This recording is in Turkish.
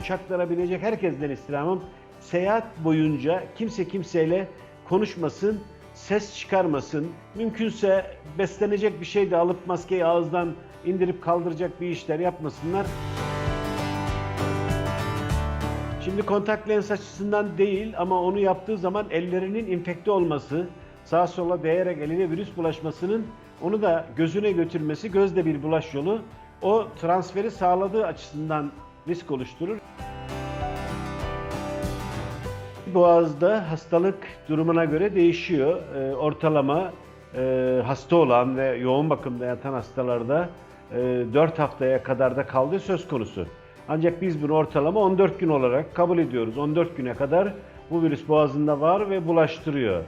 uçaklara binecek herkesten istirhamım seyahat boyunca kimse kimseyle konuşmasın, ses çıkarmasın. Mümkünse beslenecek bir şey de alıp maskeyi ağızdan indirip kaldıracak bir işler yapmasınlar. Şimdi kontak lens açısından değil ama onu yaptığı zaman ellerinin infekte olması, sağa sola değerek eline virüs bulaşmasının onu da gözüne götürmesi, gözde bir bulaş yolu. O transferi sağladığı açısından risk oluşturur. Boğazda hastalık durumuna göre değişiyor. Ee, ortalama e, hasta olan ve yoğun bakımda yatan hastalarda e, 4 haftaya kadar da kaldığı söz konusu. Ancak biz bunu ortalama 14 gün olarak kabul ediyoruz. 14 güne kadar bu virüs boğazında var ve bulaştırıyor.